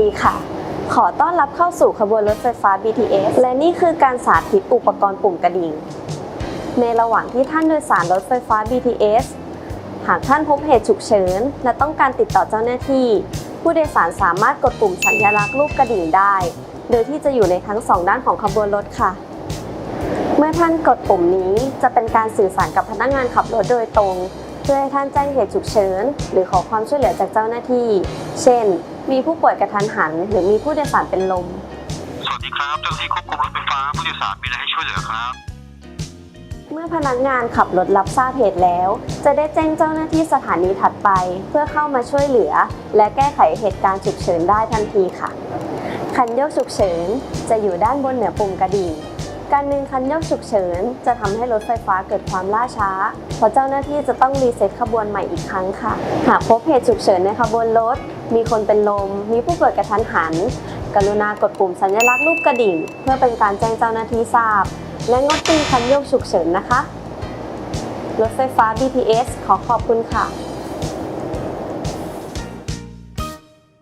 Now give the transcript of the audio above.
ดีค่ะ ขอต้อนรับเข้าสู่ขบวนรถไฟฟ้า BTS และนี่คือการสาธิตอุปกรณ์ปุ่มกระดิ่ง ในระหว่างที่ท่านโดยสารรถไฟฟ้า BTS หากท่านพบเหตุฉุกเฉิน และต้องการติดต่อเจ้าหน้าที่ ผู้โดยสารสามารถกดปุ่มสัญลักษณ์รูปกระดิ่งได้ โดยที่จะอยู่ในทั้งสองด้านของขบวนรถค่ะ เมื่อท่านกดปุ่มนี้จะเป็นการสื่อสารกับพนักงานขับรถโดยตรง เพื่อให้ท่านแจ้งเหตุฉุกเฉินหรือขอความช่วยเหลือจากเจ้าหน้าที่ เช่น มีผู้ป่วยกระทันหัน หรือมีผู้โดยสารเป็นลม สวัสดีครับเจ้าหน้าที่ควบคุมรถไฟฟ้าผู้โดยสารมีอะไรให้ช่วยเหลือครับ เมื่อพนักงานขับรถรับทราบเหตุแล้ว จะได้แจ้งเจ้าหน้าที่สถานีถัดไป เพื่อเข้ามาช่วยเหลือ และแก้ไขเหตุการณ์ฉุกเฉินได้ทันทีค่ะคันโยกฉุกเฉินจะอยู่ด้านบนเหนือปุ่มกระดิ่ง การดึงคันโยกฉุกเฉิน จะทำให้รถไฟฟ้าเกิดความล่าช้า เพราะเจ้าหน้าที่จะต้องรีเซ็ตขบวนใหม่อีกครั้งค่ะ หากพบเหตุฉุกเฉินในขบวนรถ มีคนเป็นลม มีผู้ป่วยกระทันหัน กรุณากดปุ่มสัญลักษณ์รูปกระดิ่ง เพื่อเป็นการแจ้งเจ้าหน้าที่ทราบ และงดตีคันโยกฉุกเฉินนะคะ รถไฟฟ้า BTS ขอขอบคุณค่ะ